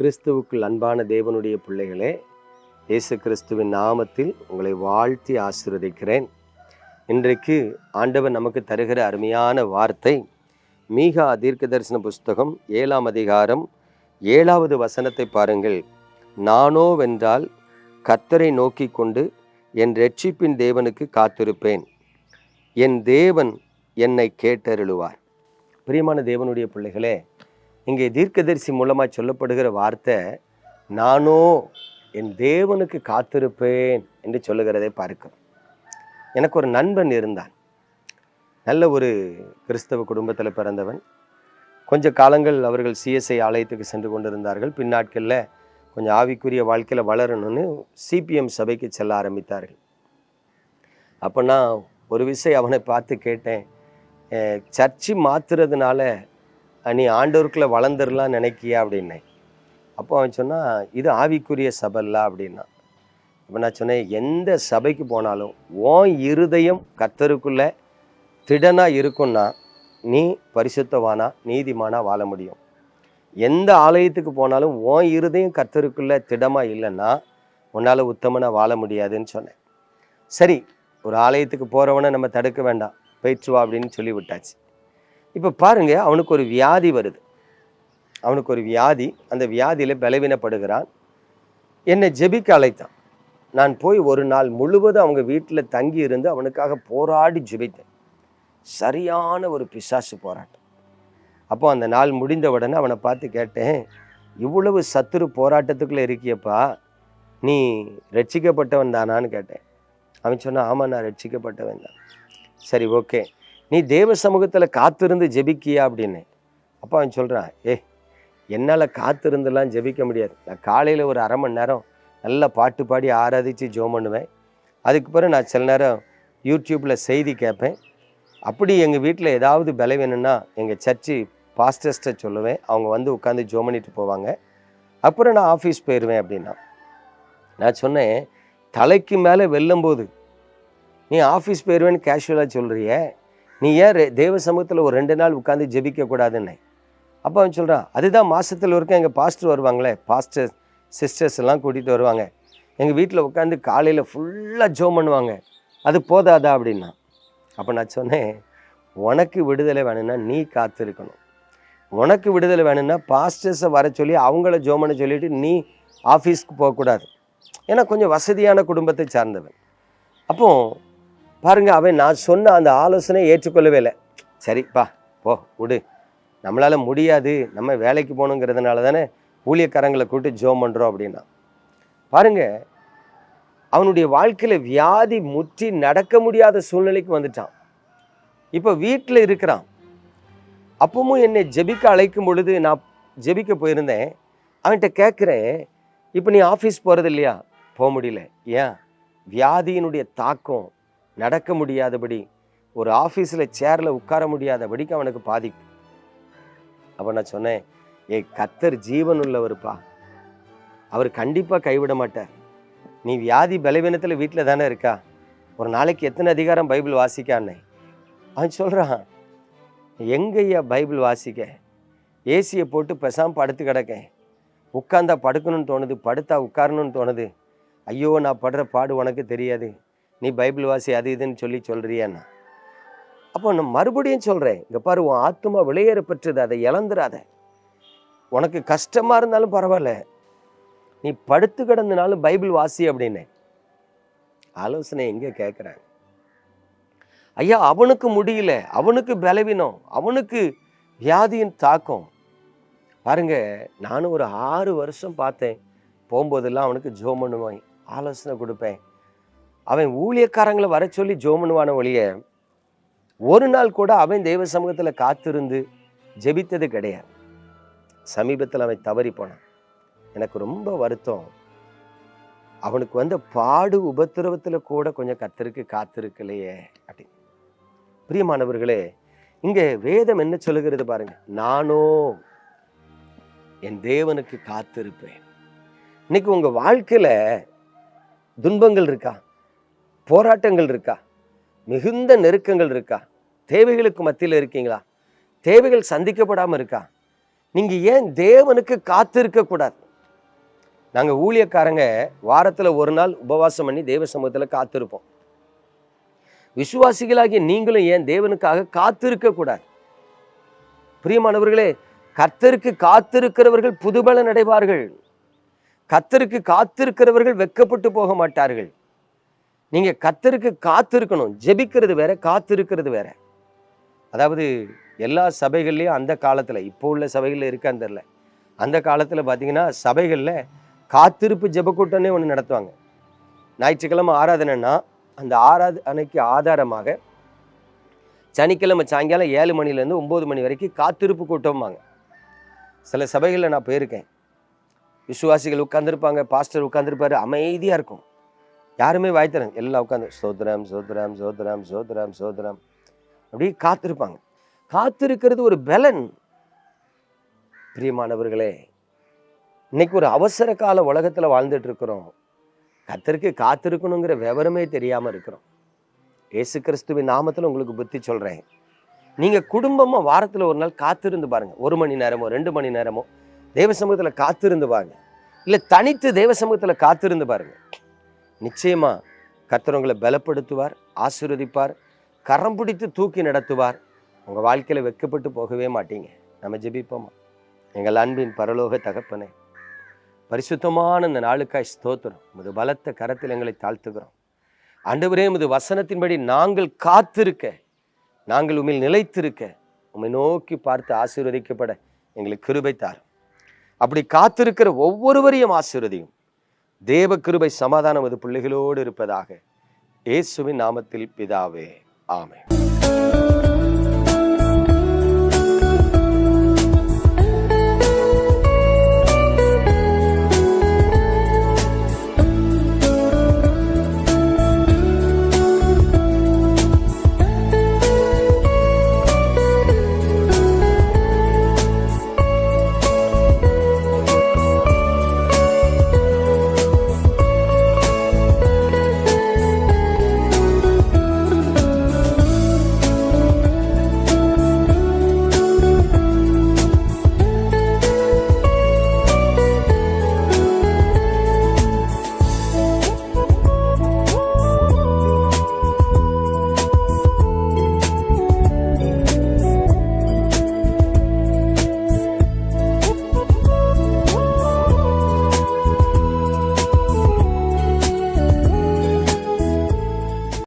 கிறிஸ்துவுக்குள் அன்பான தேவனுடைய பிள்ளைகளே இயேசு கிறிஸ்துவின் நாமத்தில் உங்களை வாழ்த்தி ஆசிர்வதிக்கிறேன். இன்றைக்கு ஆண்டவர் நமக்கு தருகிற அருமையான வார்த்தை மீகா தீர்க்க தரிசன புஸ்தகம் ஏழாம் அதிகாரம் ஏழாவது வசனத்தை பாருங்கள். நானோ வென்றால் கத்தரை நோக்கி கொண்டு என் ரட்சிப்பின் தேவனுக்கு காத்திருப்பேன். என் தேவன் என்னை கேட்டருளுவார். பிரியமான தேவனுடைய பிள்ளைகளே இங்கே தீர்க்கதரிசி மூலமாக சொல்லப்படுகிற வார்த்தை நானோ என் தேவனுக்கு காத்திருப்பேன் என்று சொல்லுகிறதை பார்க்கிறோம். எனக்கு ஒரு நண்பன் இருந்தான். நல்ல ஒரு கிறிஸ்தவ குடும்பத்தில் பிறந்தவன். கொஞ்ச காலங்கள் அவர்கள் சிஎஸ்ஐ ஆலயத்துக்கு சென்று கொண்டிருந்தார்கள். பின்னாட்களில் கொஞ்சம் ஆவிக்குரிய வாழ்க்கையில் வளரணும்னு சிபிஎம் சபைக்கு செல்ல ஆரம்பித்தார்கள். அப்போ நான் ஒரு விஷயம் அவனை பார்த்து கேட்டேன் சர்ச்சு மாத்துறதுனால நீ ஆண்டவருக்குள்ள வளர்ந்துடலாம் நினைக்கியா அப்படின்னேன் அப்போ அவன் சொன்னால் இது ஆவிக்குரிய சபைல்ல அப்படின்னா. அப்போ நான் சொன்னேன் எந்த சபைக்கு போனாலும் ஓன் இருதயம் கத்தருக்குள்ள திடனாக இருக்கும்னா நீ பரிசுத்தவானா நீதிமானா வாழ முடியும். எந்த ஆலயத்துக்கு போனாலும் ஓன் இருதயம் கத்தருக்குள்ள திடமாக இல்லைன்னா உன்னால் உத்தமனா வாழ முடியாதுன்னு சொன்னேன். சரி ஒரு ஆலயத்துக்கு போகிறவனை நம்ம தடுக்க வேண்டாம். போயிட்டு வா அப்படின்னு சொல்லி விட்டாச்சு இப்போ பாருங்க அவனுக்கு ஒரு வியாதி வருது. அவனுக்கு ஒரு வியாதி அந்த வியாதியில் பலவீனப்படுகிறான். என்னை ஜெபிக்க அழைத்தான். நான் போய் ஒரு நாள் முழுவதும் அவங்க வீட்டில் தங்கி இருந்து அவனுக்காக போராடி ஜெபித்தேன். சரியான ஒரு பிசாசு போராட்டம். அப்போ அந்த நாள் முடிந்த உடனே அவனை பார்த்து கேட்டேன் இவ்வளவு சத்துரு போராட்டத்துக்குள்ளே இருக்கியப்பா நீ ரட்சிக்கப்பட்டவன் தானான்னு கேட்டேன். அவன் சொன்னான் ஆமாம் நான் ரட்சிக்கப்பட்டவன் தான். சரி ஓகே. நீ தேவ சமூகத்தில் காத்திருந்து ஜெபிக்கியா அப்படின்னு. அப்போ அவன் சொல்கிறான் ஏ என்னால் காத்திருந்துலாம் ஜெபிக்க முடியாது. நான் காலையில் ஒரு அரை மணி நேரம் நல்லா பாட்டு பாடி ஆராதித்து ஜோம் பண்ணுவேன். அதுக்கு பிறகு நான் சில நேரம் யூடியூப்பில் செய்தி கேட்பேன். அப்படி எங்கள் வீட்டில் ஏதாவது வேணும்னா எங்கள் சர்ச்சு பாஸ்டர்ஸ்ட்டை சொல்லுவேன். அவங்க வந்து உட்காந்து ஜோம் பண்ணிட்டு போவாங்க. அப்புறம் நான் ஆஃபீஸ் போயிடுவேன் அப்படின்னா நான் சொன்னேன் தலைக்கு மேலே வெல்லும்போது நீ ஆஃபீஸ் போயிடுவேன்னு கேஷுவலாக சொல்கிறியே நீ ஏன் ரெ- தேவ சமூகத்தில் ஒரு ரெண்டு நாள் உட்காந்து ஜெபிக்க கூடாதுன்னு? அப்போ அவன் சொல்கிறான் அதுதான் மாதத்தில் ஒருக்க எங்கள் பாஸ்டர் வருவாங்களே பாஸ்டர் சிஸ்டர்ஸ் எல்லாம் கூட்டிகிட்டு வருவாங்க. எங்கள் வீட்டில் உட்காந்து காலையில் ஃபுல்லாக ஜோம் பண்ணுவாங்க. அது போதாதா? அப்படின்னா அப்போ நான் சொன்னேன் உனக்கு விடுதலை வேணும்னா நீ காத்திருக்கணும். உனக்கு விடுதலை வேணும்னா பாஸ்டர்ஸை வர சொல்லி அவங்கள ஜோம் பண்ண சொல்லிட்டு நீ ஆஃபீஸ்க்கு போகக்கூடாது. ஏன்னா கொஞ்சம் வசதியான குடும்பத்தை சார்ந்தவன். அப்போது பாருங்க அவன் நான் சொன்ன அந்த ஆலோசனை ஏற்றுக்கொள்ளவே இல்லை. சரிப்பா போ விடு. நம்மளால் முடியாது நம்ம வேலைக்கு போகணுங்கிறதுனால தானே ஊழியக்காரங்களை கூப்பிட்டு ஜோம் பண்ணுறோம் அப்படின்னா. பாருங்க அவனுடைய வாழ்க்கையில் வியாதி முற்றி நடக்க முடியாத சூழ்நிலைக்கு வந்துட்டான். இப்போ வீட்டில் இருக்கிறான். அப்பவும் என்னை ஜெபிக்க அழைக்கும் பொழுது நான் ஜெபிக்க போயிருந்தேன். அவன்கிட்ட கேட்குறேன் இப்போ நீ ஆஃபீஸ் போகிறது இல்லையா? போக முடியல. ஏன்? வியாதியினுடைய தாக்கம் நடக்க முடியாதபடி ஒரு ஆஃபீஸில் சேரில் உட்கார முடியாதபடிக்கு அவனுக்கு பாதிப்பு. அப்போ நான் சொன்னேன் ஏ கத்தர் ஜீவன் உள்ளவருப்பா. அவர் கண்டிப்பாக கைவிட மாட்டார். நீ வியாதி பலவீனத்தில் வீட்டில் தானே இருக்கா? ஒரு நாளைக்கு எத்தனை அதிகாரம் பைபிள் வாசிக்கான்னு அவன் சொல்கிறான் எங்கய்யா பைபிள் வாசிக்க? ஏசியை போட்டு பெசாம படுத்து கிடக்கேன் உட்காந்தா படுக்கணும்னு தோணுது படுத்தா உட்காரணும்னு தோணுது. ஐயோ நான் படுற பாடு உனக்கு தெரியாது. நீ பைபிள் வாசி அது இதுன்னு சொல்லி சொல்றியான்னா? அப்போ நான் மறுபடியும் சொல்கிறேன் இங்கே பாரு உன் ஆத்மா விளையேற பெற்றது அதை இழந்துடாத உனக்கு கஷ்டமா இருந்தாலும் பரவாயில்ல. நீ படுத்து கிடந்தனாலும் பைபிள் வாசி அப்படின்னு. ஆலோசனை எங்கே கேட்குறாங்க ஐயா அவனுக்கு முடியல அவனுக்கு பலவீனம் அவனுக்கு வியாதியின் தாக்கம். பாருங்க நானும் ஒரு ஆறு வருஷம் பார்த்தேன். போகும்போதெல்லாம் அவனுக்கு ஜோம் பண்ணுவேன் ஆலோசனை கொடுப்பேன். அவன் ஊழியக்காரங்களை வர சொல்லி ஜோமனுவான ஒழிய ஒரு நாள் கூட அவன் தெய்வ சமூகத்தில் காத்திருந்து ஜெபித்தது கிடையாது. சமீபத்தில் அவன் தவறி போனான். எனக்கு ரொம்ப வருத்தம். அவனுக்கு வந்த பாடு உபத்திரவத்தில் கூட கொஞ்சம் கத்திருக்கு காத்திருக்கலையே அப்படின்னு. பிரியமானவர்களே இங்கே வேதம் என்ன சொல்லுகிறது பாருங்க. நானோ என் தேவனுக்கு காத்திருப்பேன். இன்னைக்கு உங்கள் வாழ்க்கையில் துன்பங்கள் இருக்கா? போராட்டங்கள் இருக்கா? மிகுந்த நெருக்கங்கள் இருக்கா? தேவைகளுக்கு மத்தியில் இருக்கீங்களா? தேவைகள் சந்திக்கப்படாமல் இருக்கா? நீங்கள் ஏன் தேவனுக்கு காத்திருக்கக்கூடாது நாங்கள் ஊழியக்காரங்க வாரத்தில் ஒரு நாள் உபவாசம் பண்ணி தேவ சமூகத்தில் காத்திருப்போம். விசுவாசிகளாகிய நீங்களும் ஏன் தேவனுக்காக காத்திருக்கக்கூடாது பிரியமானவர்களே கர்த்தருக்கு காத்திருக்கிறவர்கள் புதுபல நடைவார்கள் கர்த்தருக்கு காத்திருக்கிறவர்கள் வெட்கப்பட்டு போக மாட்டார்கள். நீங்க கத்தருக்கு காத்திருக்கணும். ஜெபிக்கிறது வேற காத்திருக்கிறது வேற. அதாவது எல்லா சபைகள்லையும் அந்த காலத்தில் இப்போ உள்ள சபைகளில் இருக்கான்னு தெரில அந்த காலத்தில் பார்த்தீங்கன்னா சபைகளில் காத்திருப்பு ஜெபக்கூட்டம்னே ஒன்று நடத்துவாங்க. ஞாயிற்றுக்கிழமை ஆராதனைன்னா அந்த ஆராதனைக்கு ஆதாரமாக சனிக்கிழமை சாயங்காலம் ஏழு மணிலேருந்து ஒம்பது மணி வரைக்கும் காத்திருப்பு கூட்டம்பாங்க. சில சபைகளில் நான் போயிருக்கேன். விசுவாசிகள் உட்காந்துருப்பாங்க பாஸ்டர் உட்காந்துருப்பாரு அமைதியாக இருக்கும். யாருமே வாய்த்தரங்க எல்லாம் உட்காந்து சோத்ராம் சோத்ராம் சோத்ராம் சோத்ராம் சோத்ராம். அப்படி காத்திருப்பாங்க. காத்திருக்கிறது ஒரு பலன். பிரியமானவர்களே இன்னைக்கு ஒரு அவசர கால உலகத்தில் வாழ்ந்துட்டு இருக்கிறோம் கத்தருக்கு காத்திருக்கணுங்கிற விவரமே தெரியாமல் இருக்கிறோம். இயேசு கிறிஸ்துவின் நாமத்தில் உங்களுக்கு புத்தி சொல்கிறேன் நீங்கள் குடும்பமாக வாரத்தில் ஒரு நாள் காத்திருந்து பாருங்கள் ஒரு மணி நேரமோ ரெண்டு மணி நேரமோ தேவ சமூகத்தில் காத்திருந்து பாருங்க இல்லை தனித்து தேவ சமூகத்தில் காத்திருந்து பாருங்கள் நிச்சயமா கர்த்தர் உங்களை பலப்படுத்துவார் ஆசீர்வதிப்பார் கரம் பிடித்து தூக்கி நடத்துவார். உங்கள் வாழ்க்கையில் வெட்கப்பட்டு போகவே மாட்டீங்க. நம்ம ஜெபிப்போமா? எங்கள் அன்பின் பரலோக தகப்பனே பரிசுத்தமான இந்த நாளுக்காய் ஸ்தோத்திரம். முது பலத்த கரத்தில் எங்களை தாழ்த்துகிறோம். ஆண்டவரே முது வசனத்தின்படி நாங்கள் காத்திருக்க நாங்கள் உண்மையில் நிலைத்திருக்க உம்மை நோக்கி பார்த்து ஆசீர்வதிக்கப்பட எங்களுக்கு கிருபை தாரும். அப்படி காத்திருக்கிற ஒவ்வொருவரையும் ஆசீர்வதியும். தேவ கிருபை சமாதானம் அது பிள்ளைகளோடு இருப்பதாக இயேசுவின் நாமத்தில் பிதாவே. ஆமே